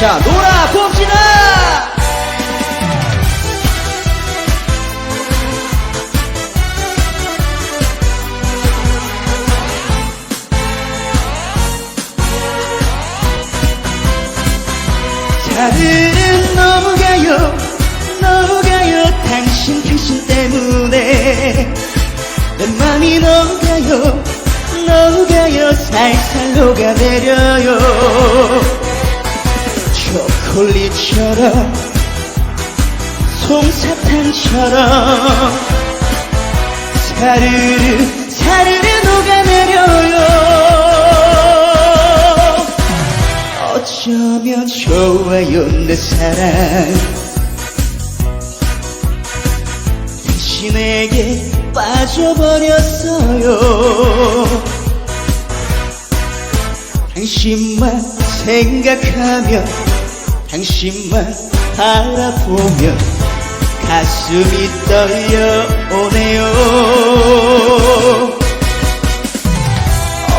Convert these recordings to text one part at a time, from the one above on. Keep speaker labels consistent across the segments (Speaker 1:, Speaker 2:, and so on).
Speaker 1: 자, 놀아 봅시다! 다들은 넘어가요, 넘어가요, 당신, 당신 때문에. 내 맘이 녹아요, 녹아요, 살살 녹아내려요. 초콜릿처럼 솜사탕처럼 사르르 사르르 녹아내려요. 어쩌면 좋아요 내 사랑. 당신에게 빠져버렸어요. 당신만 생각하며 당신만 바라보며 가슴이 떨려오네요.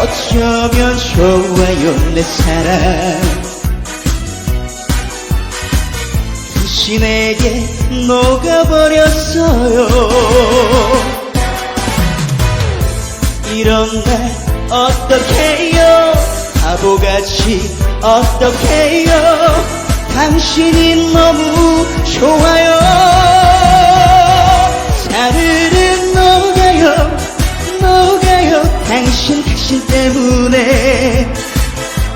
Speaker 1: 어쩌면 좋아요 내 사랑. 당신에게 녹아버렸어요. 이런 날 어떡해요? 바보같이 어떡해요 당신이 너무 좋아요. 사르르 녹아요 녹아요. 당신 당신 때문에.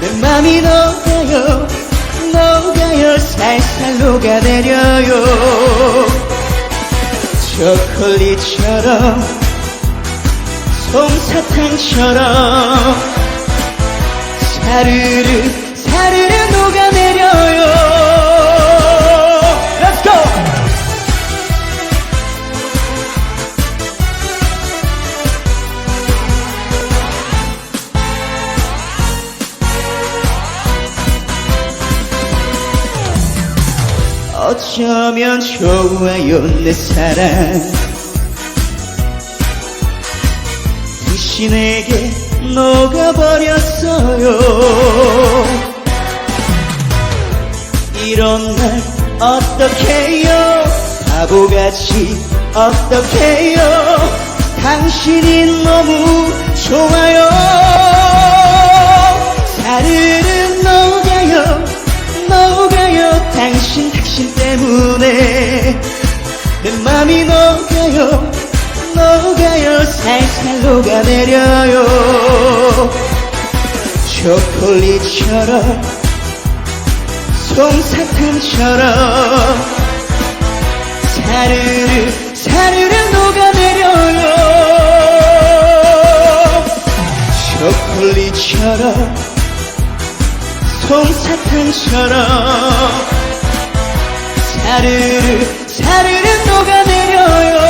Speaker 1: 내 맘이 녹아요 녹아요. 살살 녹아내려요. 초콜릿처럼 솜사탕처럼. 사르르 사르르 녹아내려 어쩌면 좋아요 내 사랑. 당신에게 녹아버렸어요. 이런 날 어떡해요? 바보같이 어떡해요? 당신이 너무 좋아요 때문에 내 맘이 녹아요 녹아요 살살 녹아내려요. 초콜릿처럼 솜사탕처럼 사르르 사르르 녹아내려요. 초콜릿처럼 솜사탕처럼 샤르르 사르르 녹아내려요.